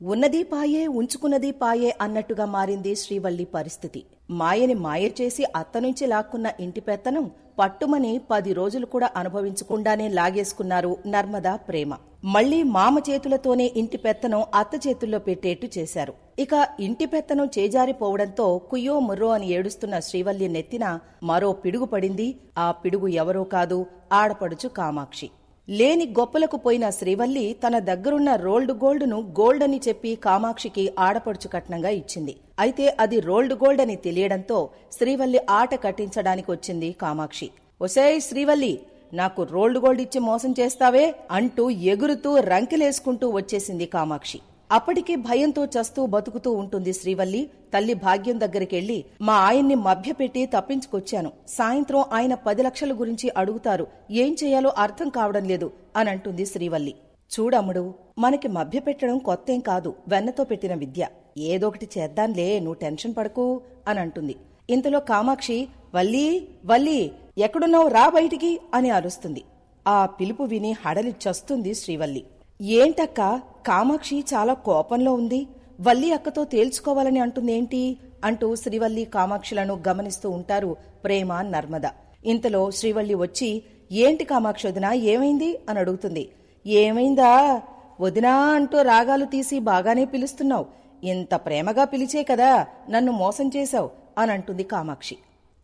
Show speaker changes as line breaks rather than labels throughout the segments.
ఉన్నది పాయే ఉంచుకున్నది పాయే అన్నట్టుగా మారింది శ్రీవల్లి పరిస్థితి. మాయని మాయ చేసి అత్త నుంచి లాక్కున్న ఇంటి పెత్తనం పట్టుమని పది రోజులు కూడా అనుభవించకుండానే లాగేసుకున్నారు నర్మదా ప్రేమ. మళ్ళీ మామ చేతులతోనే ఇంటి పెత్తనం అత్త చేతుల్లో పెట్టేట్టు చేశారు. ఇక ఇంటి పెత్తనం చేజారిపోవడంతో కుయ్యో ముర్రో అని ఏడుస్తున్న శ్రీవల్లి నెత్తిన మరో పిడుగు పడింది. ఆ పిడుగు ఎవరో కాదు ఆడపడుచు కామాక్షి. లేని గొప్పలకు పోయిన శ్రీవల్లి తన దగ్గరున్న రోల్డ్ గోల్డ్ను గోల్డ్ అని చెప్పి కామాక్షికి ఆడపడుచు కట్నంగా ఇచ్చింది. అయితే అది రోల్డ్ గోల్డ్ అని తెలియడంతో శ్రీవల్లి ఆట కట్టించడానికి వచ్చింది కామాక్షి. ఒసేయ్ శ్రీవల్లి నాకు రోల్డ్ గోల్డ్ ఇచ్చి మోసం చేస్తావే అంటూ ఎగురుతూ రంకెలేసుకుంటూ వచ్చేసింది కామాక్షి. అప్పటికి భయంతో చస్తూ బతుకుతూ ఉంటుంది శ్రీవల్లి. తల్లి భాగ్యం దగ్గరికెళ్ళి మా ఆయన్ని మభ్యపెట్టి తప్పించుకొచ్చాను. సాయంత్రం ఆయన పది లక్షల గురించి అడుగుతారు. ఏం చేయాలో అర్థం కావడం లేదు అని అంటుంది శ్రీవల్లి. చూడమ్ముడు మనకి మభ్యపెట్టడం కొత్తేం కాదు. వెన్నతో పెట్టిన విద్య. ఏదొకటి చేద్దాంలే నువ్వు టెన్షన్ పడకు అని అంటుంది. ఇంతలో కామాక్షి వల్లీ వల్లీ ఎక్కడున్నావు? రా బయటికి అని అరుస్తుంది. ఆ పిలుపు విని హడలి చస్తుంది శ్రీవల్లి. ఏంటక్క? కామాక్షి చాలా కోపంలో ఉంది. వల్లి అక్కతో తేల్చుకోవాలని అంటుందేంటి? అంటూ శ్రీవల్లి కామాక్షులను గమనిస్తూ ఉంటారు ప్రేమ నర్మద. ఇంతలో శ్రీవల్లి వచ్చి ఏంటి కామాక్షి వదినా ఏమైంది? అని అడుగుతుంది. ఏమైందా? వదినా అంటూ రాగాలు తీసి బాగానే పిలుస్తున్నావు. ఇంత ప్రేమగా పిలిచే కదా నన్ను మోసం చేశావు అని అంటుంది కామాక్షి.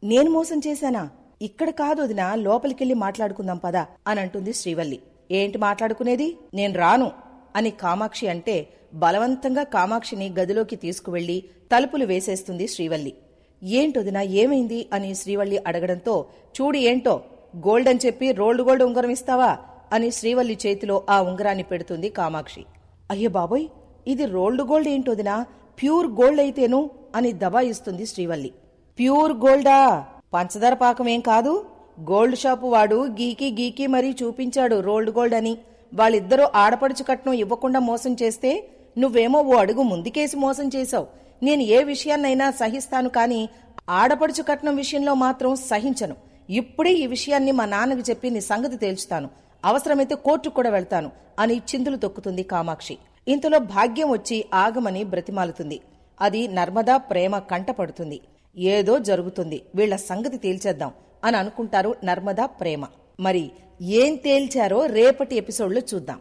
నేను మోసం చేశానా? ఇక్కడ కాదు వదినా లోపలికెళ్ళి మాట్లాడుకుందాం పదా అని అంటుంది శ్రీవల్లి. ఏంటి మాట్లాడుకునేది? నేను రాను అని కామాక్షి అంటే బలవంతంగా కామాక్షిని గదిలోకి తీసుకువెళ్ళి తలుపులు వేసేస్తుంది శ్రీవల్లి. ఏంటొదినా ఏమైంది? అని శ్రీవల్లి అడగడంతో చూడు ఏంటో గోల్డ్ అని చెప్పి రోల్డ్ గోల్డ్ ఉంగరం ఇస్తావా? అని శ్రీవల్లి చేతిలో ఆ ఉంగరాన్ని పెడుతుంది కామాక్షి. అయ్యో బాబోయ్ ఇది రోల్డ్ గోల్డ్ ఏంటోదినా? ప్యూర్ గోల్డ్ అయితేను అని దబాయిస్తుంది శ్రీవల్లి. ప్యూర్ గోల్డా? పంచదార పాకం ఏం కాదు? గోల్డ్ షాపు వాడు గీకి గీకి మరీ చూపించాడు రోల్డ్ గోల్డ్ అని. వాళ్ళిద్దరూ ఆడపడుచు కట్నం ఇవ్వకుండా మోసం చేస్తే నువ్వేమో ఓ అడుగు ముందుకేసి మోసం చేశావు. నేను ఏ విషయాన్నైనా సహిస్తాను కానీ ఆడపడుచు కట్నం విషయంలో మాత్రం సహించను. ఇప్పుడే ఈ విషయాన్ని మా నాన్నకి చెప్పి నీ సంగతి తేల్చుతాను. అవసరమైతే కోర్టుకు కూడా వెళ్తాను అని చిందులు తొక్కుతుంది కామాక్షి. ఇంతలో భాగ్యం వచ్చి ఆగమని బ్రతిమాలుతుంది. అది నర్మదా ప్రేమ కంటపడుతుంది. ఏదో జరుగుతుంది. వీళ్ళ సంగతి తేల్చేద్దాం. అని అనుకుంటారు నర్మదా ప్రేమ. మరి ఏం తేల్చారో రేపటి ఎపిసోడ్లో చూద్దాం.